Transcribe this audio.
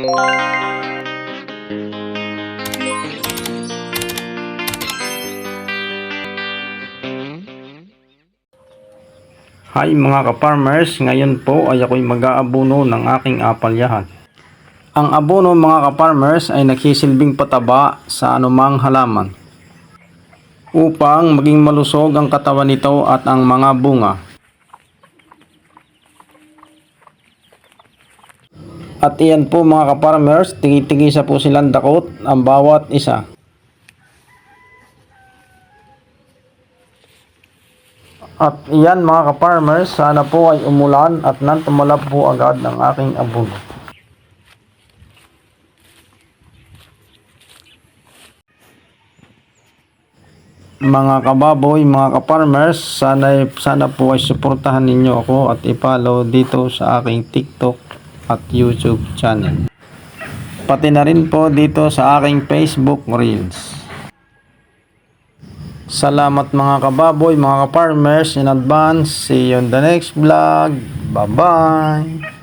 Hi mga ka-farmers, ngayon po ay ako'y mag-aabono ng aking apalyahan. Ang abono mga ka-farmers ay nagsisilbing pataba sa anumang halaman upang maging malusog ang katawan nito at ang mga bunga. At iyan po mga ka-farmers, tigi-tigisa po silang dakot ang bawat isa. At iyan mga ka-farmers, sana po ay umulan at nang po agad ng aking abono. Mga kababoy, mga ka-farmers, sana, sana po ay suportahan ninyo ako at i-follow dito sa aking TikTok at YouTube channel. Pati na rin po dito sa aking Facebook Reels. Salamat mga kababoy, mga ka-farmers in advance. See you on the next vlog. Bye-bye.